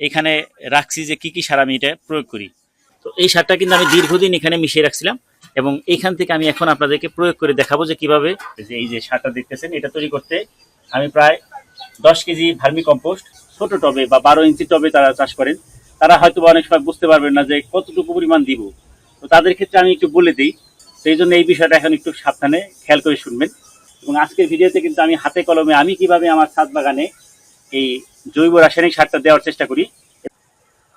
এখানে রাখছি যে কি কি সার আমি এটা প্রয়োগ করি। তো এই সারটা কিন্তু আমি দীর্ঘদিন এখানে মিশিয়ে রাখছিলাম এবং এইখান থেকে আমি এখন আপনাদেরকে প্রয়োগ করে দেখাবো যে কীভাবে যে এই যে সারটা দেখতেছেন, এটা তৈরি করতে আমি প্রায় দশ কেজি ভার্মি কম্পোস্ট, ছোট টবে বা বারো ইঞ্চি টবে তারা চাষ করেন। তারা হয়তো অনেক সময় বুঝতে পারবেন না যে কতটুকু পরিমাণ দিব। তো তাদের ক্ষেত্রে আমি একটু বলে দিই, সেই জন্য এই বিষয়টা এখন একটু সাবধানে খেয়াল করে শুনবেন। এবং আজকের ভিডিওতে কিন্তু আমি হাতে কলমে আমি কীভাবে আমার ছাদ বাগানে এই জৈব রাসায়নিক সারটা দেওয়ার চেষ্টা করি।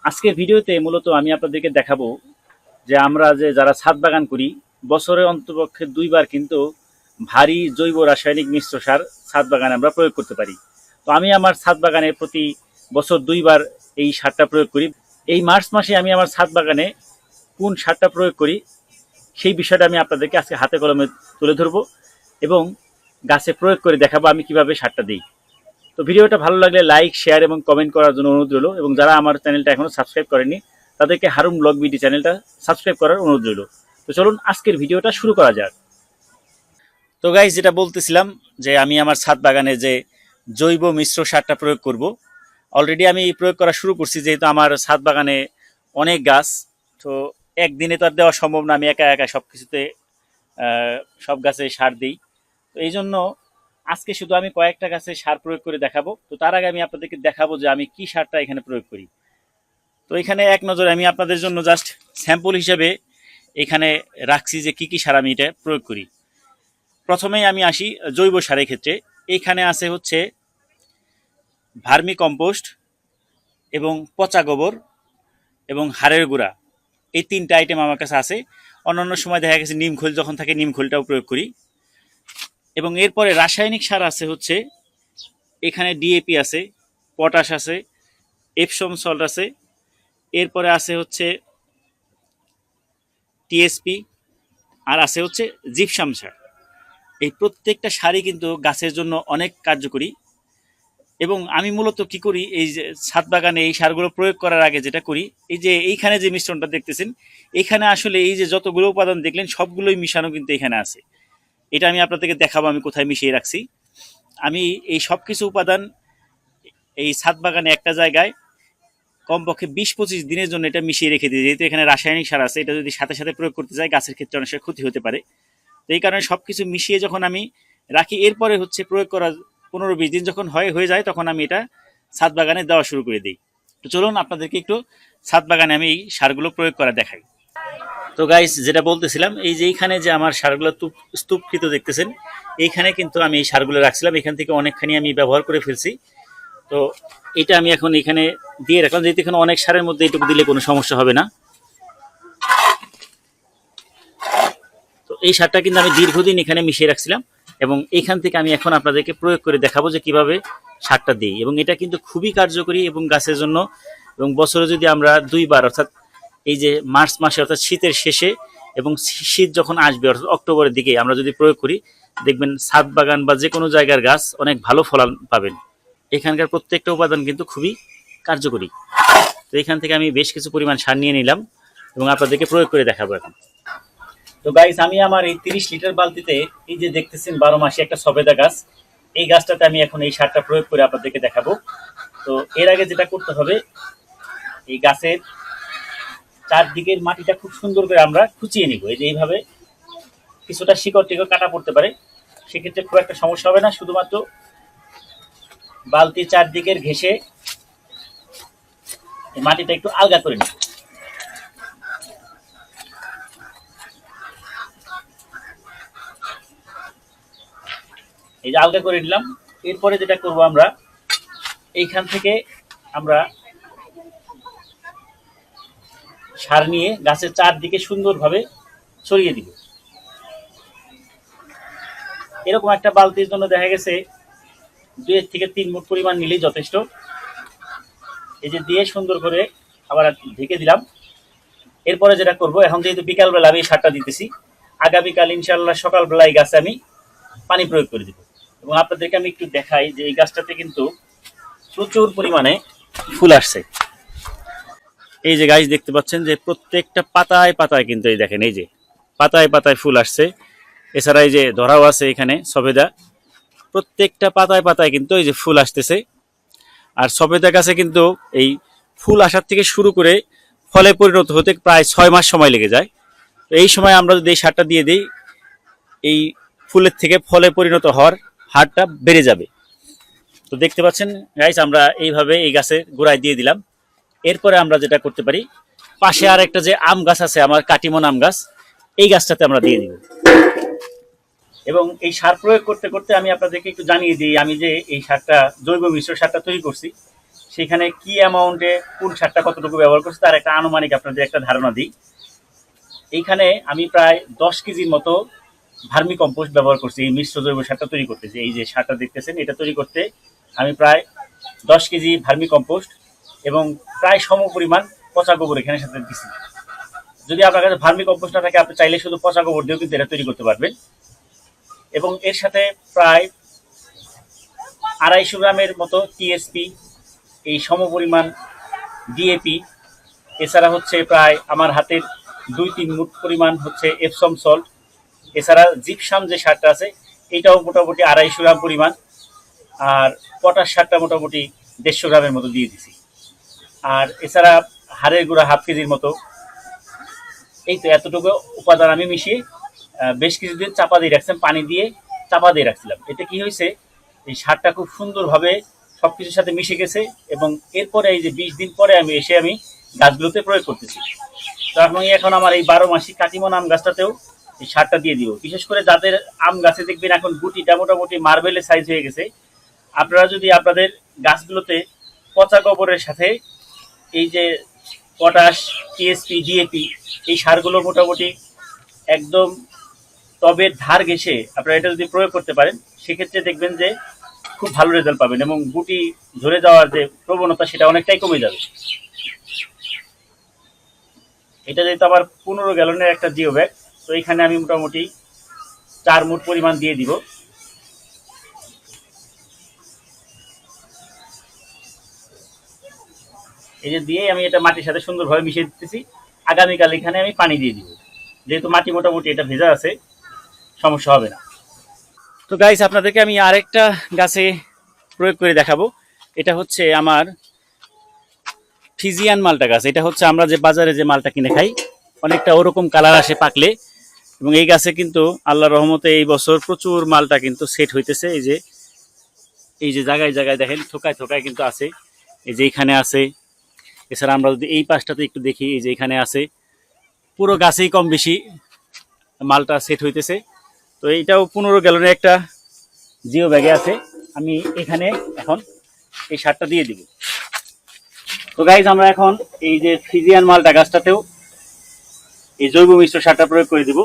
আজকের ভিডিওতে মূলত আমি আপনাদেরকে দেখাবো যে আমরা যে যারা ছাদ বাগান করি বছরে অন্তপক্ষে দুইবার কিন্তু ভারী জৈব রাসায়নিক মিশ্র সার ছাদ বাগানে আমরা প্রয়োগ করতে পারি। তো আমি আমার ছাদ বাগানে প্রতি বছর দুইবার এই সারটা প্রয়োগ করি। এই মার্চ মাসে আমি আমার ছাদ বাগানে কোন সারটা প্রয়োগ করি, সেই বিষয়টা আমি আপনাদেরকে আজকে হাতে কলমে তুলে ধরবো এবং গাছে প্রয়োগ করে দেখাবো আমি কীভাবে সারটা দিই। তো ভিডিওটা ভালো লাগলে লাইক শেয়ার এবং কমেন্ট করার জন্য অনুরোধ রইল এবং যারা আমার চ্যানেলটা এখনও সাবস্ক্রাইব করেনি তাদেরকে হারুম ব্লগ বিডি চ্যানেলটা সাবস্ক্রাইব করার অনুরোধ রইল। তো চলুন আজকের ভিডিওটা শুরু করা যাক। তো গাইজ যেটা বলতেছিলাম যে আমি আমার ছাদ বাগানে যে জৈব মিশ্র সারটা প্রয়োগ করব অলরেডি আমি প্রয়োগ করা শুরু করছি যেহেতু আমার ছাদ বাগানে অনেক গাছ, তো একদিনে তো আর দেওয়া সম্ভব না, আমি একা একা সব কিছুতে সব গাছে সার দিই। তো এই জন্য আজকে শুধু আমি কয়েকটা গাছে সার প্রয়োগ করে দেখাবো। তো তার আগে আমি আপনাদেরকে দেখাবো যে আমি কি সারটা এখানে প্রয়োগ করি। তো এখানে এক নজরে আমি আপনাদের জন্য জাস্ট স্যাম্পল হিসেবে এখানে রাখছি যে কি কি সার আমি এটা প্রয়োগ করি। প্রথমেই আমি আসি জৈব সারের ক্ষেত্রে। এইখানে আছে হচ্ছে ভার্মি কম্পোস্ট এবং পচা গোবর এবং হাড়ের গুঁড়া। এই তিনটা আইটেম আমার কাছে আছে। অন্যান্য সময় দেখা গেছে নিম খোল যখন থাকে, নিম খোলটাও প্রয়োগ করি। এবং এরপরে রাসায়নিক সার আছে হচ্ছে, এখানে ডিএপি আছে, পটাশ আছে, এপসম সল্ট আছে, এরপরে আছে হচ্ছে টিএসপি আর আছে হচ্ছে জিপসাম সার। এই প্রত্যেকটা সারই কিন্তু গাছের জন্য অনেক কার্যকরী। এবং আমি মূলত কি করি, এই যে ছাদ বাগানে এই সারগুলো প্রয়োগ করার আগে যেটা করি, এই যে এইখানে যে মিশ্রণটা দেখতেছেন, এখানে আসলে এই যে যতগুলো উপাদান দেখলেন, সবগুলোই মিশানো কিন্তু এখানে আছে। এটা আমি আপনাদেরকে দেখাবো, আমি কোথায় মিশিয়ে রাখছি। আমি এই সব কিছু উপাদান এই ছাদ বাগানে একটা জায়গায় কমপক্ষে বিশ পঁচিশ দিনের জন্য এটা মিশিয়ে রেখে দিই। যেহেতু এখানে রাসায়নিক সার আছে, এটা যদি সাথে সাথে প্রয়োগ করতে যাই গাছের ক্ষেত্রে অনেক ক্ষতি হতে পারে। তো এই কারণে সব কিছু মিশিয়ে যখন আমি রাখি, এরপরে হচ্ছে প্রয়োগ করা পনেরো বিশ দিন যখন হয়, হয়ে যায়, তখন আমি এটা ছাদ বাগানে দেওয়া শুরু করে দিই। তো চলুন আপনাদেরকে একটু ছাদ বাগানে আমি এই সারগুলো প্রয়োগ করা দেখাই। তো গাইস যেটা বলতেছিলাম, এই যে এইখানে যে আমার সারগুলো তুপ স্তূপকৃত দেখতেছেন, এইখানে কিন্তু আমি এই সারগুলো রাখছিলাম। এখান থেকে অনেকখানি আমি ব্যবহার করে ফেলছি। তো এটা আমি এখন এখানে দিয়ে রাখলাম। যেহেতু এখানে অনেক সারের মধ্যে এইটুকু দিলে কোনো সমস্যা হবে না। তো এই সারটা কিন্তু আমি দীর্ঘদিন এখানে মিশিয়ে রাখছিলাম এবং এখান থেকে আমি এখন আপনাদেরকে প্রয়োগ করে দেখাবো যে কীভাবে সারটা দিই। এবং এটা কিন্তু খুবই কার্যকরী এবং গাছের জন্য এবং বছরে যদি আমরা দুইবার, অর্থাৎ এই যে মার্চ মাসে অর্থাৎ শীতের শেষে এবং শীত যখন আসবে, অর্থাৎ অক্টোবরের দিকে আমরা যদি প্রয়োগ করি, দেখবেন ছাদ বাগান বা যে কোনো জায়গার গাছ অনেক ভালো ফলন পাবেন। এখানকার প্রত্যেকটা উপাদান কিন্তু খুবই কার্যকরী। তো এখান থেকে আমি বেশ কিছু পরিমাণ সার নিয়ে নিলাম এবং আপনাদেরকে প্রয়োগ করে দেখাবো এখন। তো গাইস আমি আমার এই তিরিশ লিটার বালতিতে এই যে দেখতেছেন বারো মাসে একটা সবেদা গাছ, এই গাছটাতে আমি এখন এই সারটা প্রয়োগ করে আপনাদেরকে দেখাবো। তো এর আগে যেটা করতে হবে, এই গাছের চারদিকের মাটিটা খুব সুন্দর করে আমরা খুঁচিয়ে নিব। এই যে এইভাবে কিছুটা শিকড় টিকড় কাটা পড়তে পারে, সেক্ষেত্রে খুব একটা সমস্যা হবে না। শুধুমাত্র বালতি চারদিকের ঘেসে মাটিটা একটু আলগা করে নিব। এই যে আলগা করে নিলাম। এরপরে যেটা করব আমরা, এইখান থেকে আমরা সার নিয়ে গাছের চারদিকে সুন্দরভাবে ছড়িয়ে দিবে। এরকম একটা বালতির জন্য দেখা গেছে দুই থেকে তিন মুঠ পরিমাণ নিলেই যথেষ্ট। এই যে দিয়ে সুন্দর করে আবার ঢেকে দিলাম। এরপরে যেটা করব, এখন যেহেতু বিকালবেলা আমি সারটা দিতেছি, আগামীকাল ইনশাল্লাহ সকালবেলা এই গাছে আমি পানি প্রয়োগ করে দিব। এবং আপনাদেরকে আমি একটু দেখাই যে এই গাছটাতে কিন্তু প্রচুর পরিমাণে ফুল আসছে। এই যে গাছ দেখতে পাচ্ছেন যে প্রত্যেকটা পাতায় পাতায় কিন্তু এই দেখেন, এই যে পাতায় পাতায় ফুল আসছে। এছাড়া এই যে ধরাও আছে এখানে, সবেদা। প্রত্যেকটা পাতায় পাতায় কিন্তু এই যে ফুল আসতেছে। আর সবেদা গাছে কিন্তু এই ফুল আসার থেকে শুরু করে ফলে পরিণত হতে প্রায় ছয় মাস সময় লেগে যায়। তো এই সময় আমরা যদি এই সারটা দিয়ে দিই, এই ফুলের থেকে ফলে পরিণত হওয়ার হারটা বেড়ে যাবে। তো দেখতে পাচ্ছেন গাইস আমরা এইভাবে এই গাছের গোড়ায় দিয়ে দিলাম। এরপরে আমরা যেটা করতে পারি, পাশে আর একটা যে আম গাছ আছে, আমার কাটিমন আম গাছ, এই গাছটাতে আমরা দিয়ে দিব। এবং এই সার প্রয়োগ করতে করতে আমি আপনাদেরকে একটু জানিয়ে দিই, আমি যে এই সারটা, জৈব মিশ্র সারটা তৈরি করছি, সেখানে কি অ্যামাউন্টে কোন সারটা কতটুকু ব্যবহার করছি তার একটা আনুমানিক আপনাদের একটা ধারণা দিই। এইখানে আমি প্রায় দশ কেজির মতো ভার্মি কম্পোস্ট ব্যবহার করছি, এই মিশ্র জৈব সারটা তৈরি করতে, যে এই যে সারটা দেখতেছেন, এটা তৈরি করতে আমি প্রায় দশ কেজি ভার্মি কম্পোস্ট এবং প্রায় সম পরিমাণ পচা গোবর এখানে সাথে দিচ্ছি যদি আপনার কাছে ভার্মি না থাকে, আপনি চাইলে শুধু পচা গোবর দিয়েও কিন্তু এটা তৈরি করতে পারবেন। এবং এর সাথে প্রায় আড়াইশো গ্রামের মতো টিএসপি এই সমপরিমাণ ডিএপি এছাড়া হচ্ছে প্রায় আমার হাতের দুই তিন মুঠ পরিমাণ হচ্ছে এপসম সল্ট এছাড়া জিপসাম যে সারটা আছে, এটাও মোটামুটি আড়াইশো গ্রাম পরিমাণ, আর পটাশ সারটা মোটামুটি দেড়শো গ্রামের মতো দিয়ে দিছি। আর এছাড়া হাড়ের গুঁড়া হাফ কেজির মতো। এই তো এতটুকু উপাদান আমি মিশিয়ে বেশ কিছুদিন চাপা দিয়ে রাখছিলাম, পানি দিয়ে চাপা দিয়ে রাখছিলাম। এতে কি হয়েছে, এই সারটা খুব সুন্দরভাবে সব কিছুর সাথে মিশে গেছে এবং এরপরে এই যে বিশ দিন পরে আমি এসে আমি গাছগুলোতে প্রয়োগ করতেছি। তো আমি এখন আমার এই বারো মাসি কাটিমন আম গাছটাতেও এই সারটা দিয়ে দিব। বিশেষ করে যাদের আম গাছে দেখবেন এখন গুটিটা মোটামুটি মার্বেলের সাইজ হয়ে গেছে, আপনারা যদি আপনাদের গাছগুলোতে পচা গোবরের সাথে এই যে পটাশ টিএসপি ডিএপি এই সারগুলো মোটামুটি একদম টবের ধার ঘেসে আপনারা এটা যদি প্রয়োগ করতে পারেন, সেক্ষেত্রে দেখবেন যে খুব ভালো রেজাল্ট পাবেন এবং গুটি ঝরে যাওয়ার যে প্রবণতা সেটা অনেকটাই কমে যাবে। এটা যেহেতু আমার পনেরো গ্যালনের একটা জিও ব্যাগ তো এখানে আমি মোটামুটি চার মুঠ পরিমাণ দিয়ে দিব। এই যে দিয়ে আমি এটা মাটির সাথে সুন্দরভাবে মিশিয়ে দিতেছি। আগামীকাল এখানে আমি পানি দিয়ে দিব। যেহেতু মাটি মোটামুটি এটা ভেজা আছে, সমস্যা হবে না। তো গাইস আপনাদেরকে আমি আরেকটা গাছে প্রয়োগ করে দেখাবো। এটা হচ্ছে আমার ফিজিয়ান মালটা গাছ। এটা হচ্ছে আমরা যে বাজারে যে মালটা কিনে খাই, অনেকটা ওরকম কালার আসে পাকলে। এবং এই গাছে কিন্তু আল্লাহ রহমতে এই বছর প্রচুর মালটা কিন্তু সেট হইতেছে। এই যে এই যে জায়গায় জায়গায় দেখেন, থোকায় থোকায় কিন্তু আছে। এই যে এখানে আছে এছাড়া আমরা যদি এই পাশটাতে একটু দেখি, এই যে এখানে আছে, পুরো গাছেই কম বেশি মালটা সেট হইতেছে। তো এইটাও পনেরো গ্যালনের একটা জিও ব্যাগে আছে। আমি এখানে এখন এই সারটা দিয়ে দিব। তো গাইজ আমরা এখন এই যে ফিজিয়ান মালটা গাছটাতেও এই জৈব মিশ্র সারটা প্রয়োগ করে দিব।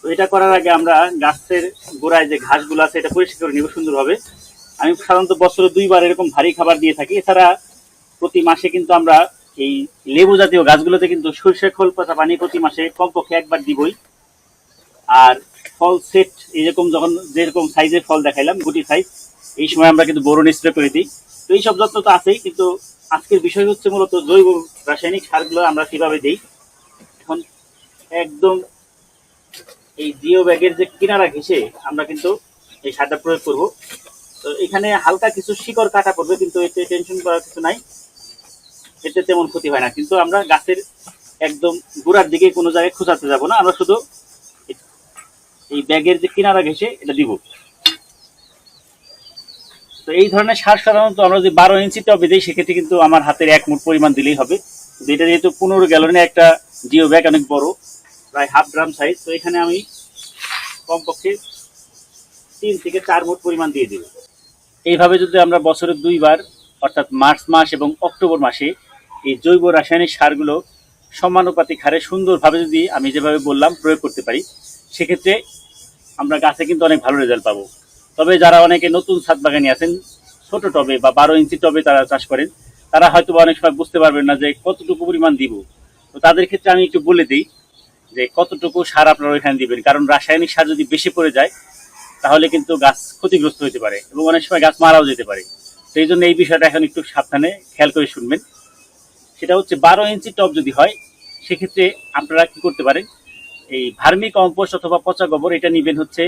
তো এটা করার আগে আমরা গাছের গোড়ায় যে ঘাসগুলো আছে, এটা পরিষ্কার করে নিব সুন্দরভাবে। আমি সাধারণত বছরে দুইবার এরকম ভারী খাবার দিয়ে থাকি। এছাড়া প্রতি মাসে কিন্তু আমরা এই লেবু জাতীয় গাছগুলোতে কিন্তু সর্ষে খোল পচা পানি প্রতি মাসে কমপক্ষে একবার দিবই। আর ফল সেট এরকম যখন যেরকম সাইজের ফল দেখাইলাম, গুটি সাইজ এই সময় আমরা কিন্তু বোরন স্প্রে করে দিই। তো এইসব যত্ন তো আছেই, কিন্তু আজকের বিষয় হচ্ছে মূলত জৈব রাসায়নিক সারগুলো আমরা কীভাবে দিই। এখন একদম এই জিও ব্যাগের যে কিনারা ঘেসে আমরা কিন্তু এই সারটা প্রয়োগ করব। তো এখানে হালকা কিছু শিকড় কাটা পড়বে, কিন্তু এতে টেনশন করার কিছু নাই। এতে তেমন ক্ষতি হয় না। কিন্তু আমরা গাছের একদম গোড়ার দিকে কোনো জায়গায় খোঁচাতে যাব না। আমরা শুধু এই ব্যাগের যে কিনারা ঘেসে এটা দিব। তো এই ধরনের সার সাধারণত আমরা যদি বারো ইঞ্চি টবে দিই, সেক্ষেত্রে কিন্তু আমার হাতের এক মুঠ পরিমাণ দিলেই হবে। কিন্তু এটা যেহেতু পনেরো গ্যালনের একটা জিও ব্যাগ, অনেক বড়, প্রায় হাফ গ্রাম সাইজ তো এখানে আমি কমপক্ষে তিন থেকে চার মুঠ পরিমাণ দিয়ে দেব। এইভাবে যদি আমরা বছরে দুইবার, অর্থাৎ মার্চ মাস এবং অক্টোবর মাসে এই জৈব রাসায়নিক সারগুলো সমানুপাতিক হারে সুন্দরভাবে যদি আমি যেভাবে বললাম প্রয়োগ করতে পারি, সেক্ষেত্রে আমরা গাছে কিন্তু অনেক ভালো রেজাল্ট পাবো। তবে যারা অনেকে নতুন ছাদ বাগানি আছেন, ছোট টবে বা বারো ইঞ্চি টবে তারা চাষ করেন, তারা হয়তো অনেক সময় বুঝতে পারবেন না যে কতটুকু পরিমাণ দিব। তো তাদের ক্ষেত্রে আমি একটু বলে দিই যে কতটুকু সার আপনারা ওইখানে দিবেন। কারণ রাসায়নিক সার যদি বেশি পড়ে যায়, তাহলে কিন্তু গাছ ক্ষতিগ্রস্ত হতে পারে এবং অনেক সময় গাছ মারাও যেতে পারে। সেই জন্য এই বিষয়টা এখন একটু সাবধানে খেয়াল করে শুনবেন। সেটা হচ্ছে বারো ইঞ্চি টপ যদি হয়, সেক্ষেত্রে আপনারা কি করতে পারেন? এই ভার্মি কম্পোস্ট অথবা পচা গোবর, এটা নিবেন হচ্ছে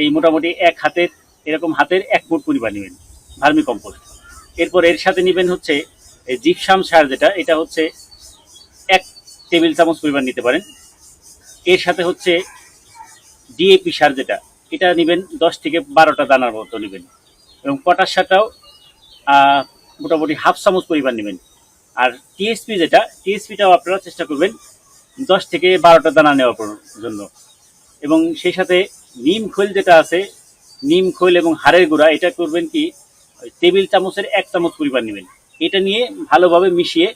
এই মোটামুটি এক হাতের, এরকম হাতের এক ফুট পরিমাণ নেবেন, ভার্মি কম্পোস্ট। এরপর এর সাথে নেবেন হচ্ছে এই জিপসাম সার যেটা, এটা হচ্ছে এক টেবিল চামচ পরিমাণ নিতে পারেন। এর সাথে হচ্ছে ডিএপি সার যেটা, এটা নেবেন দশ থেকে বারোটা দানার মতো নেবেন। এবং পটাশ সারটাও মোটামুটি হাফ চামচ পরিমাণ নেবেন। আর টিএসপি যেটা টিএসপিটাও আপনারা চেষ্টা করবেন দশ থেকে বারোটা দানা নেওয়ার জন্য। এবং সেই সাথে নিম খৈল যেটা আছে, নিম খৈল এবং হাড়ের গুঁড়া, এটা করবেন কি টেবিল চামচের এক চামচ পরিমাণ নেবেন। এটা নিয়ে ভালোভাবে মিশিয়ে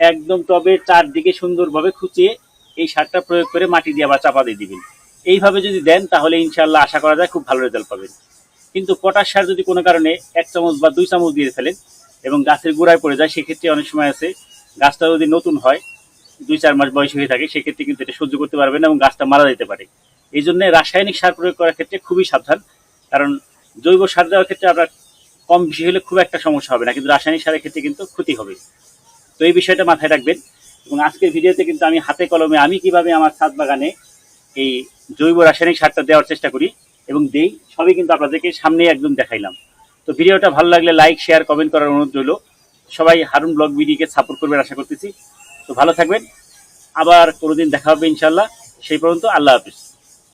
একদম টবে চারদিকে সুন্দরভাবে খুঁচিয়ে এই সারটা প্রয়োগ করে মাটি দিয়ে আবার চাপা দিয়ে দিবেন। এইভাবে যদি দেন তাহলে ইনশাল্লাহ আশা করা যায় খুব ভালো রেজাল্ট পাবেন। কিন্তু পটাশ সার যদি কোনো কারণে এক চামচ বা দুই চামচ দিয়ে ফেলেন এবং গাছের গোড়ায় পড়ে যায়, সেক্ষেত্রে অনেক সময় আছে গাছটা যদি নতুন হয়, দুই চার মাস বয়স হয়ে থাকে, সেক্ষেত্রে কিন্তু এটা সহ্য করতে পারবে না এবং গাছটা মারা যেতে পারে। এই জন্য রাসায়নিক সার প্রয়োগ করার ক্ষেত্রে খুবই সাবধান, কারণ জৈব সার দেওয়ার ক্ষেত্রে আপনার কম বেশি হলে খুব একটা সমস্যা হবে না, কিন্তু রাসায়নিক সারের ক্ষেত্রে কিন্তু ক্ষতি হবে। তো এই বিষয়টা মাথায় রাখবেন এবং আজকের ভিডিওতে কিন্তু আমি হাতে কলমে আমি কীভাবে আমার ছাদ বাগানে এই জৈব রাসায়নিক সারটা দেওয়ার চেষ্টা করি এবং দেই, সবই কিন্তু আপনাদেরকে সামনে একদম দেখাইলাম। তো ভিডিওটা ভালো লাগলে লাইক শেয়ার কমেন্ট করার অনুরোধ রইল। সবাই হারুন ব্লগ বিডিকে সাপোর্ট করবেন আশা করতেছি। তো ভালো থাকবেন। আবার কোনোদিন দেখা হবে ইনশাল্লাহ সেই পর্যন্ত আল্লাহ হাফিজ।